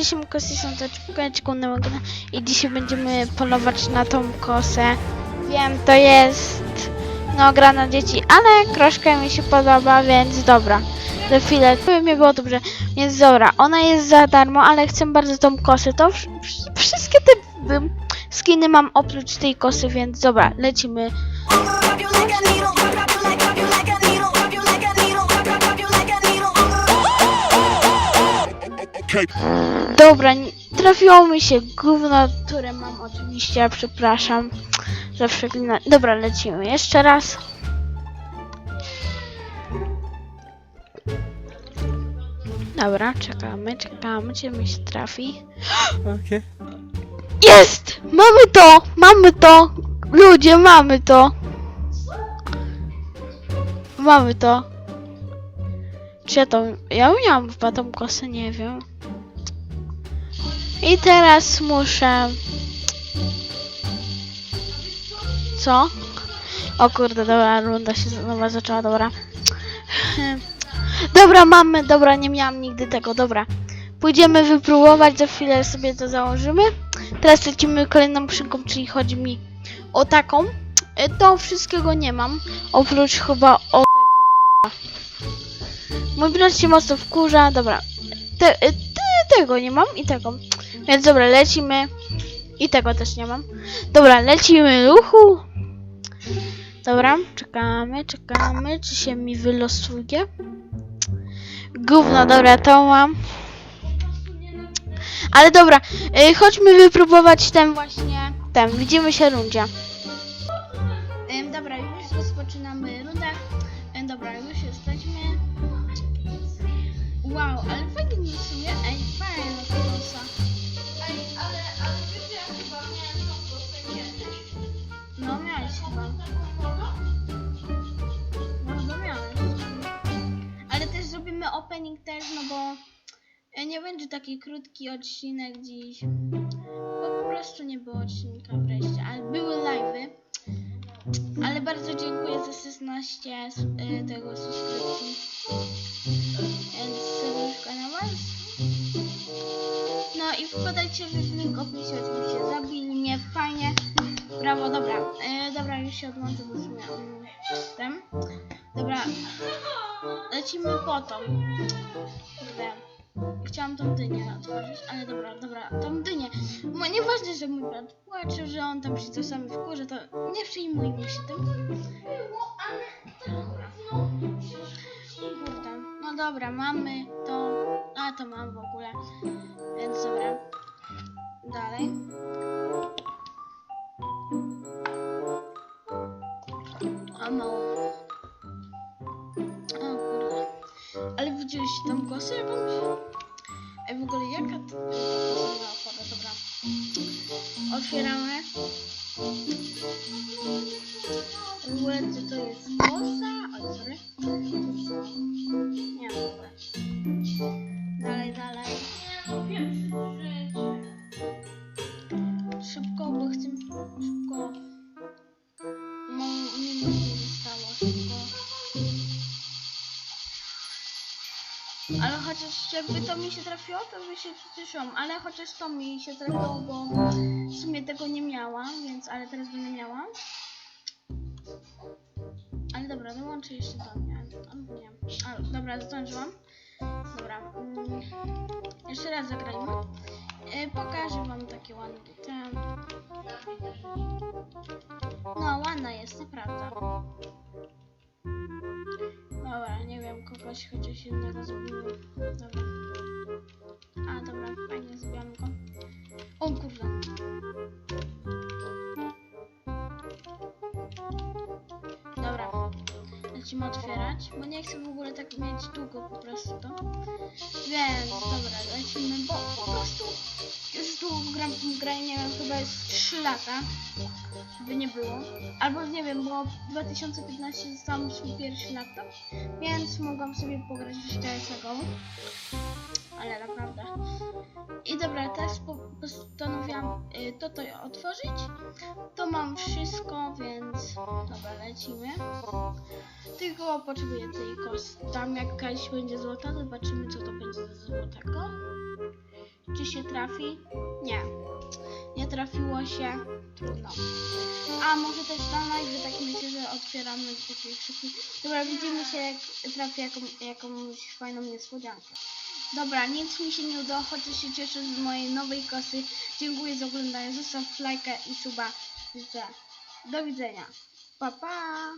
Cześć, kosy są to na i dzisiaj będziemy polować na tą kosę. Wiem, to jest no gra na dzieci, ale troszkę mi się podoba, więc dobra. Za chwilę, to mi było dobrze. Więc dobra, ona jest za darmo, ale chcę bardzo tą kosę. To wsz- wsz- wszystkie te skiny mam oprócz tej kosy, więc dobra, lecimy. Dobra, trafiło mi się gówno, które mam oczywiście, ja przepraszam za przeklinanie. Dobra, lecimy jeszcze raz. Dobra, czekamy, czekamy, czy mi się trafi. Okay. Jest! Mamy to! Mamy to! Ludzie, mamy to! Mamy to. Czy ja to... Ja miałam chyba tą kosę, nie wiem. I teraz muszę... Co? O kurde, dobra, runda się znowu zaczęła, dobra. Dobra, mamy, dobra, nie miałam nigdy tego, dobra. Pójdziemy wypróbować, za chwilę sobie to założymy. Teraz lecimy kolejną skrzynką, czyli chodzi mi o taką. E, To wszystkiego nie mam, oprócz chyba o tego. Mój brat się mocno wkurza, dobra. Te, e, te, tego nie mam i tego. Więc dobra, lecimy. I tego też nie mam. Dobra, lecimy, ruchu. Dobra, czekamy, czekamy, czy się mi wylosuje. Gówno, dobra, to mam. Ale dobra, y, chodźmy wypróbować ten właśnie, ten, widzimy się rundzie. Dobra, już rozpoczynamy rundę. Dobra, już jesteśmy. Wow, ale fajnie w sumie, ej, fajna ta. Zrobimy opening też, no bo e, nie będzie taki krótki odcinek dziś. Po prostu nie było odcinka wreszcie, ale były live'y. Ale bardzo dziękuję za 16 s- y, tego subskrypcji. Więc na was. No i w link opisie oczywiście. Zabili mnie fajnie. Brawo, dobra. E, dobra, już się odłączę, bo miałam system. Dobra. Lecimy po tą. Kurde. Chciałam tą dynię otworzyć, ale dobra, dobra, tą dynię. Mo- Nieważne, że mój brat płacze, że on tam się czasami wkurza, to nie przejmujmy się tym. Kurde. No dobra, mamy to. A to mam w ogóle. Więc dobra. Dalej. Mało. O kurde. Ale widziałeś tam kosę jakąś? Ej, w ogóle jaka to miała ochotę? Dobra. Otwieramy. W ogóle to jest kosa? Oj, sorry. Nie, dobra. Dalej, dalej. Ale chociaż jakby to mi się trafiło, to by się cieszyłam. Ale chociaż to mi się trafiło, bo w sumie tego nie miałam, więc ale teraz będę miała. Ale dobra, dołączę jeszcze do mnie. Albo nie. A, dobra, zdążyłam. Dobra. Mm, jeszcze raz zagrajmy. E, pokażę wam takie ładne ten. No, ładna jest, naprawdę. Nie wiem, kogoś Lecimy otwierać, bo nie chcę w ogóle tak mieć długo po prostu to. Więc, dobra, lecimy, bo po prostu już tu gram w grę, nie wiem, chyba jest 3 lata, żeby nie było. Albo nie wiem, bo w 2015 zostałam swój pierwszy laptop, więc mogłam sobie pograć w CSGO. Ale naprawdę. I dobra, teraz po- postanowiłam y, to to otworzyć. To mam wszystko, więc dobra, lecimy. Tylko potrzebuję tej kosty. Tam jak jakaś będzie złota, zobaczymy co to będzie za złotego. czy się trafi? Nie. Nie trafiło się. Trudno. A może też na live, tak myślę, że otwieramy takie krzyki. Dobra, widzimy się jak trafię jaką, jakąś fajną niespodziankę. Dobra, nic mi się nie udało, chociaż się cieszę z mojej nowej kosy. Dziękuję za oglądanie. Zostaw lajka i suba. Do widzenia. Pa, pa.